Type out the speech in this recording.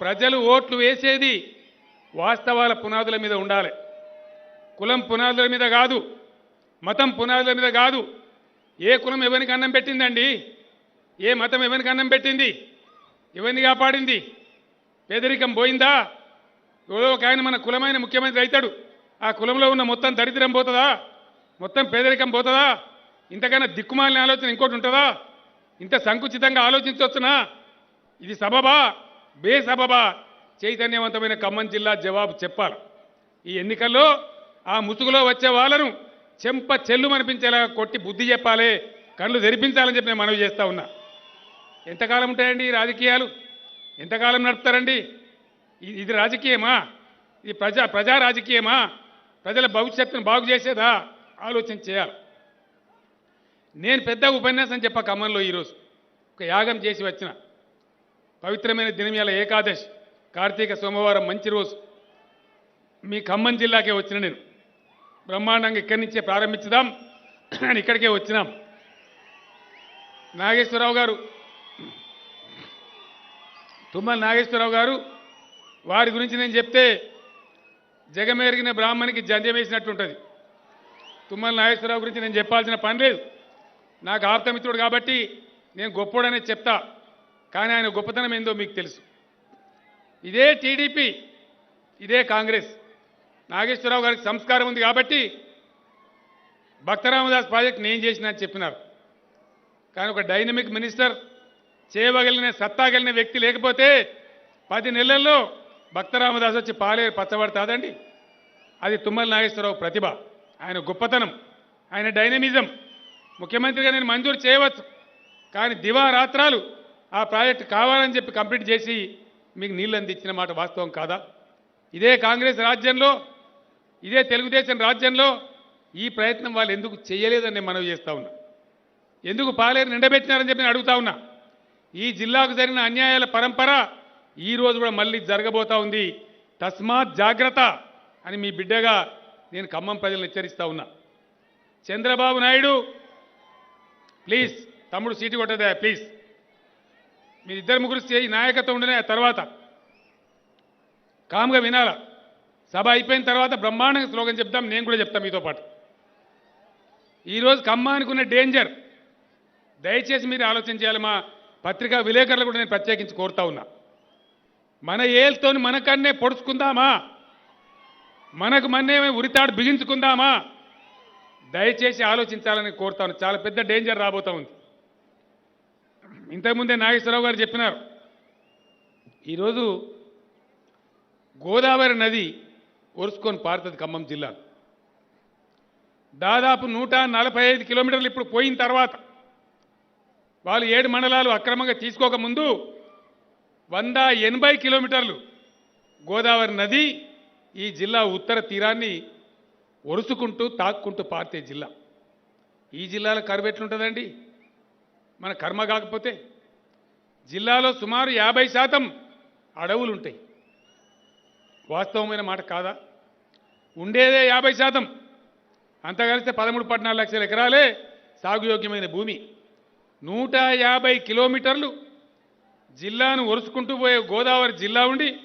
ప్రజలు ఓట్లు వేసేది వాస్తవాల పునాదుల మీద ఉండాలి. కులం పునాదుల మీద కాదు మతం పునాదుల మీద కాదు. ఏ కులం ఎవరికి అన్నం పెట్టిందండి? ఏ మతం ఎవరికి అన్నం పెట్టింది? ఎవరిని కాపాడింది? పేదరికం పోయిందా? ఎవరో ఒక ఆయన మన కులమైన ముఖ్యమంత్రి అవుతాడు. ఆ కులంలో ఉన్న మొత్తం దరిద్రం పోతుందా? మొత్తం పేదరికం పోతుందా? ఇంతకన్నా దిక్కుమాలిన ఆలోచన ఇంకోటి ఉంటుందా? ఇంత సంకుచితంగా ఆలోచించవచ్చునా ఇది సబబా? బేసబబా చైతన్యవంతమైన ఖమ్మం జిల్లా జవాబు చెప్పాలి. ఈ ఎన్నికల్లో ఆ ముసుగులో వచ్చే వాళ్ళను చెంప చెల్లు అనిపించేలా కొట్టి బుద్ధి చెప్పాలి కళ్ళు తెరిపించాలని చెప్పి నేను మనవి చేస్తా ఉన్నా. ఎంతకాలం ఉంటాయండి ఈ రాజకీయాలు? ఎంతకాలం నడుపుతారండి? ఇది రాజకీయమా? ఇది ప్రజా ప్రజా రాజకీయమా? ప్రజల భవిష్యత్తును బాగు చేసేదా? ఆలోచన చేయాలి. నేను పెద్ద ఉపన్యాసం చెప్ప ఖమ్మంలో ఈరోజు. ఒక యాగం చేసి వచ్చిన. పవిత్రమైన దినమియాల ఏకాదశి. కార్తీక సోమవారం మంచి రోజు. మీ ఖమ్మం జిల్లాకే వచ్చిన నేను. బ్రహ్మాండంగా ఇక్కడి నుంచే ప్రారంభించుదాం. అని ఇక్కడికే వచ్చినాం. నాగేశ్వరరావు గారు తుమ్మల నాగేశ్వరరావు గారు వారి గురించి నేను చెప్తే జగమెరిగిన బ్రాహ్మణికి జంధ్యం వేసినట్టు ఉంటుంది. తుమ్మల నాగేశ్వరరావు గురించి నేను చెప్పాల్సిన పని లేదు. నాకు ఆప్తమిత్రుడు కాబట్టి నేను గొప్పోడనే చెప్తా. కానీ ఆయన గొప్పతనం ఏందో మీకు తెలుసు. ఇదే టీడీపీ ఇదే కాంగ్రెస్. నాగేశ్వరరావు గారికి సంస్కారం ఉంది కాబట్టి భక్తరామదాస్ ప్రాజెక్ట్ నేను చేసిన అని చెప్పినారు. కానీ ఒక డైనమిక్ మినిస్టర్ చేయగలిగిన సత్తాగలిగిన వ్యక్తి లేకపోతే పది నెలల్లో భక్తరామదాస్ వచ్చి పాలేరు పచ్చబడతాదండి. అది తుమ్మల నాగేశ్వరరావు ప్రతిభ. ఆయన గొప్పతనం ఆయన డైనమిజం. ముఖ్యమంత్రిగా నేను మంజూరు చేయవచ్చు. కానీ దివారాత్రాలు ఆ ప్రాజెక్టు కావాలని చెప్పి కంప్లీట్ చేసి మీకు నీళ్ళు అందించిన మాట వాస్తవం కాదా? ఇదే కాంగ్రెస్ రాజ్యంలో ఇదే తెలుగుదేశం రాజ్యంలో ఈ ప్రయత్నం వాళ్ళు ఎందుకు చేయలేదని నేను మనవి చేస్తా ఉన్నా. ఎందుకు పాలేరు నిండబెట్టినారని చెప్పి నేను అడుగుతా ఉన్నా. ఈ జిల్లాకు జరిగిన అన్యాయాల పరంపర ఈ రోజు కూడా మళ్ళీ జరగబోతా ఉంది. తస్మాత్ జాగ్రత్త అని మీ బిడ్డగా నేను ఖమ్మం ప్రజలను హెచ్చరిస్తా ఉన్నా. చంద్రబాబు నాయుడు ప్లీజ్ తమ్ముడు సీటు కొట్టదా ప్లీజ్. మీరు ఇద్దరు ముగ్గురు చేయి నాయకత్వం ఉండనే ఆ తర్వాత. కామ్గా వినాలా? సభ అయిపోయిన తర్వాత బ్రహ్మాండంగా స్లోగన్ చెప్తాం నేను కూడా చెప్తాను మీతో పాటు. ఈరోజు ఖమ్మానికి ఉన్న డేంజర్. దయచేసి మీరు ఆలోచన చేయాలి మా పత్రికా విలేకరులు కూడా నేను ప్రత్యేకించి కోరుతా ఉన్నా. మన ఏల్తోని మనకన్నే పొడుచుకుందామా? మనకు మన్నే ఉరితాడు బిగించుకుందామా? దయచేసి ఆలోచించాలని కోరుతాను చాలా పెద్ద డేంజర్ రాబోతా ఉంది. ఇంతకుముందే నాగేశ్వరరావు గారు చెప్పినారు. ఈరోజు గోదావరి నది ఒరుసుకొని పారుతుంది ఖమ్మం జిల్లా దాదాపు నూట నలభై ఐదు కిలోమీటర్లు ఇప్పుడు పోయిన తర్వాత వాళ్ళు ఏడు మండలాలు అక్రమంగా తీసుకోకముందు వంద ఎనభై కిలోమీటర్లు గోదావరి నది ఈ జిల్లా ఉత్తర తీరాన్ని ఒరుసుకుంటూ తాక్కుంటూ పారితే జిల్లా. ఈ జిల్లాలో కరువు ఎట్లుంటుందండి? మన కర్మ కాకపోతే జిల్లాలో సుమారు యాభై శాతం అడవులు ఉంటాయి వాస్తవమైన మాట కాదా? ఉండేదే యాభై శాతం. అంత కలిస్తే పదమూడు పద్నాలుగు లక్షల ఎకరాలే సాగుయోగ్యమైన భూమి. నూట యాభై కిలోమీటర్లు జిల్లాను ఒరుసుకుంటూ పోయే గోదావరి జిల్లా ఉండి